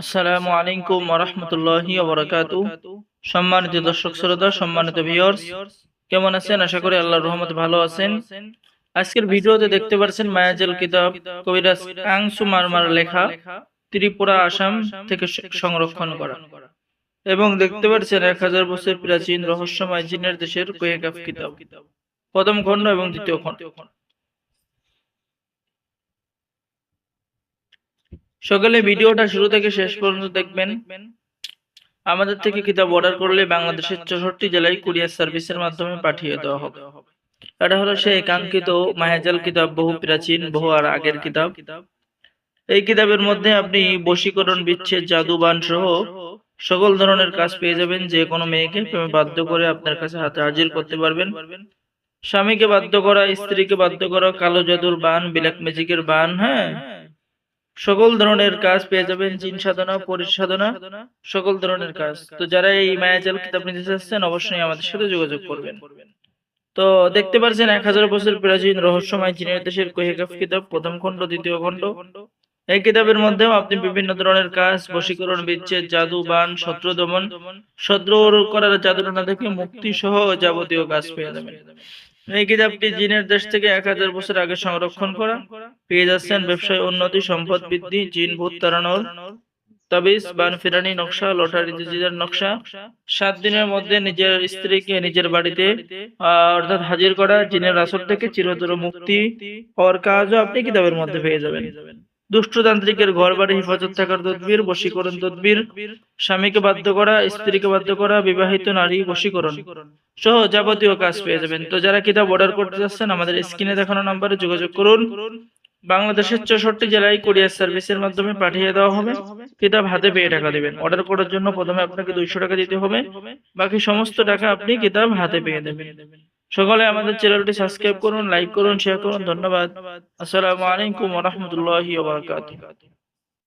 আসসালামু আলাইকুম রহমতুল্লাহি সম্মানিত দর্শক শ্রোতা, সম্মানিত কেমন আছেন? আশা করি রহমতে ভালো আছেন। আজকের ভিডিওতে দেখতে পাচ্ছেন কিতাব, কবিরাজ আংসু মারমার লেখা, ত্রিপুরা, আসাম থেকে সংরক্ষণ করা। এবং দেখতে পাচ্ছেন এক হাজার বছর প্রাচীন রহস্যময় জিনের দেশের কোয়েকাফ কিতাব। প্রথম খণ্ড এবং দ্বিতীয় খণ্ড। সকালে ভিডিওটা শুরু থেকে শেষ পর্যন্ত দেখবেন। আমাদের থেকে কিতাব অর্ডার করলে বাংলাদেশের চৌষট্টি জেলায় কুরিয়ার সার্ভিসের মাধ্যমে পাঠিয়ে দেওয়া হবে। এটা হলো সেই কাঙ্ক্ষিত মাহেজাল কিতাব, বহু প্রাচীন, বহু আর আগের কিতাব। এই কিতাবের মধ্যে আপনি বশীকরণ, বিচ্ছেদ, জাদুবান সহ সকল ধরনের কাজ পেয়ে যাবেন। যে কোনো মেয়েকে প্রেমে বাধ্য করে আপনার কাছে হাতে হাজির করতে পারবেন। স্বামীকে বাধ্য করা, স্ত্রীকে বাধ্য করা, কালো জাদুর বান ব্ল্যাক ম্যাজিকের বান হ্যাঁ? সকল ধরনের কাজ পেয়ে যাবেন জিন সাধনা পরিসাধনা সকল ধরনের কাজ। তো যারা এই মায়াজাল কিতাব নিতে চাচ্ছেন, অবশ্যই আমাদের সাথে যোগাযোগ করবেন। তো দেখতে পাচ্ছেন এক হাজার বছর প্রাচীন রহস্যময় চীনের দেশের কোহেকাফ কিতাব, প্রথম খণ্ড, দ্বিতীয় খণ্ড। এই কিতাবের মধ্যেও আপনি বিভিন্ন ধরনের কাজ, বশীকরণ, বিচ্ছেদ, জাদু, বান, শত্রু দমন, শত্রু করার জাদুটনা থেকে মুক্তি সহ যাবতীয় কাজ পেয়ে যাবেন। এই কিতাবটি জিনের দেশ থেকে এক হাজার বছর আগে সংরক্ষণ করা। পেয়ে যাচ্ছেন ব্যবসায় উন্নতি সম্পদ বৃদ্ধি জিন ভূত তাড়ানোর তাবিজ বান ফিরানি নকশা লটারি ডিজিটাল নকশা। সাত দিনের মধ্যে নিজের স্ত্রীকে নিজের বাড়িতে অর্থাৎ হাজির করা জিনের আসর থেকে চিরতর মুক্তি হওয়ার কাজও আপনি কিতাবের মধ্যে পেয়ে যাবেন। দুষ্টতান্ত্রিকের ঘর বাড়ি হেফাজত থাকার তদবির বশীকরণ তদবির স্বামীকে বাধ্য করা স্ত্রীকে বাধ্য করা বিবাহিত নারী বশীকরণ সহ যাবতীয় কাজ পেয়ে যাবেন। তো যারা কিতাব অর্ডার করতে যাচ্ছেন আমাদের স্ক্রিনে দেখানো নম্বরে যোগাযোগ করুন বাংলাদেশের চৌষট্টি জেলায় কোরিয়ার সার্ভিসের মাধ্যমে পাঠিয়ে দেওয়া হবে। কিতাব হাতে পেয়ে টাকা দেবেন। অর্ডার করার জন্য প্রথমে আপনাকে দুইশো টাকা দিতে হবে। বাকি সমস্ত টাকা আপনি কিতাব হাতে পেয়ে দেবেন। সকালে আমাদের চ্যানেলটি সাবস্ক্রাইব করুন, লাইক করুন শেয়ার করুন। ধন্যবাদ। আসসালামু আলাইকুম রহমতুল্লাহি